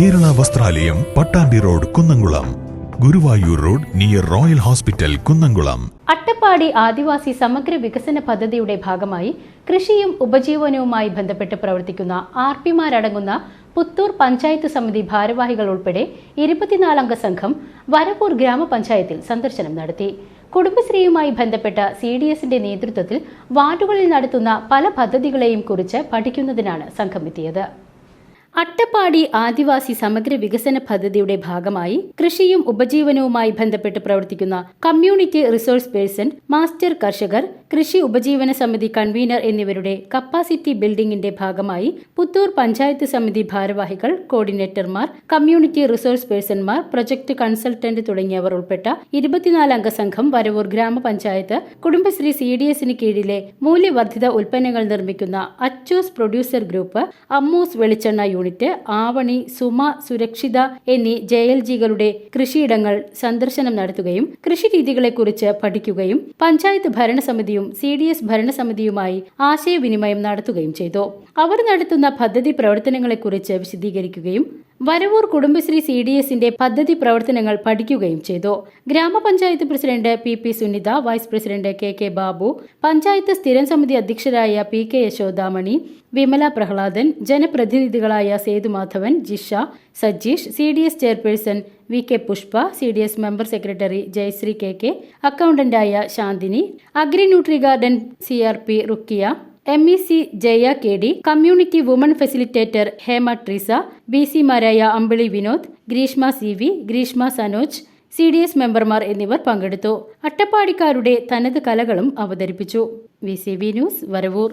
ദേവാലയം Pattambi road Kunnamkulam. Guruvayur road near royal hospital Kunnamkulam. Attappadi adivasi സമഗ്ര വികസന പദ്ധതിയുടെ ഭാഗമായി കൃഷിയും ഉപജീവനവുമായി ബന്ധപ്പെട്ട് പ്രവർത്തിക്കുന്ന ആർ പിമാരടങ്ങുന്ന പുത്തൂർ പഞ്ചായത്ത് സമിതി ഭാരവാഹികൾ ഉൾപ്പെടെ ഇരുപത്തിനാലംഗ സംഘം വരപ്പൂർ ഗ്രാമപഞ്ചായത്തിൽ സന്ദർശനം നടത്തി. കുടുംബശ്രീയുമായി ബന്ധപ്പെട്ട സി ഡി എസിന്റെ നേതൃത്വത്തിൽ വാർഡുകളിൽ നടത്തുന്ന പല പദ്ധതികളെയും കുറിച്ച് പഠിക്കുന്നതിനാണ് സംഘം എത്തിയത് അട്ടപ്പാടി ആദിവാസി സമഗ്ര വികസന പദ്ധതിയുടെ ഭാഗമായി കൃഷിയും ഉപജീവനവുമായി ബന്ധപ്പെട്ട് പ്രവർത്തിക്കുന്ന കമ്മ്യൂണിറ്റി റിസോഴ്സ് പേഴ്സൺ മാസ്റ്റർ കർഷകർ കൃഷി ഉപജീവന സമിതി കൺവീനർ എന്നിവരുടെ കപ്പാസിറ്റി ബിൽഡിംഗിന്റെ ഭാഗമായി പുത്തൂർ പഞ്ചായത്ത് സമിതി ഭാരവാഹികൾ കോർഡിനേറ്റർമാർ കമ്മ്യൂണിറ്റി റിസോഴ്സ് പേഴ്സൺമാർ പ്രൊജക്ട് കൺസൾട്ടന്റ് തുടങ്ങിയവർ ഉൾപ്പെട്ട ഇരുപത്തിനാലംഗ സംഘം വരവൂർ ഗ്രാമപഞ്ചായത്ത് കുടുംബശ്രീ സി ഡി എസിന് കീഴിലെ മൂല്യവർദ്ധിത ഉൽപ്പന്നങ്ങൾ നിർമ്മിക്കുന്ന അച്ചൂസ് പ്രൊഡ്യൂസർ ഗ്രൂപ്പ് അമ്മൂസ് വെളിച്ചെണ്ണ യൂണിറ്റ് ആവണി സുമ സുരക്ഷിത എന്നീ ജെ എൽ ജികളുടെ കൃഷിയിടങ്ങൾ സന്ദർശനം നടത്തുകയും കൃഷിരീതികളെക്കുറിച്ച് പഠിക്കുകയും പഞ്ചായത്ത് ഭരണസമിതിയും സി ഡി എസ് ഭരണസമിതിയുമായി ആശയവിനിമയം നടത്തുകയും ചെയ്തു. അവർ നടത്തുന്ന പദ്ധതി പ്രവർത്തനങ്ങളെക്കുറിച്ച് വിശദീകരിക്കുകയും വരവൂർ കുടുംബശ്രീ സി ഡി എസിന്റെ പദ്ധതി പ്രവർത്തനങ്ങൾ പഠിക്കുകയും ചെയ്തു. Grama panchayat president P P Sunitha vice president K K Babu panchayat സ്ഥിരം സമിതി അധ്യക്ഷരായ P K Yashodamani Vimala Prahladan ജനപ്രതിനിധികളായ Sethumadhavan Jisha Sajeesh C D S chairperson V K Pushpa C D S member secretary Jayasree K K അക്കൗണ്ടന്റായ Shanthini agri nutri garden C R P Rukkiya M E C Jaya K D community woman facilitator Hema Treesa B സിമാരായ Ambili Vinod Greeshma C V Greeshma Sanoj C D S മെമ്പർമാർ എന്നിവർ പങ്കെടുത്തു. അട്ടപ്പാടിക്കാരുടെ തനത് കലകളും അവതരിപ്പിച്ചു. V C V news Varavoor.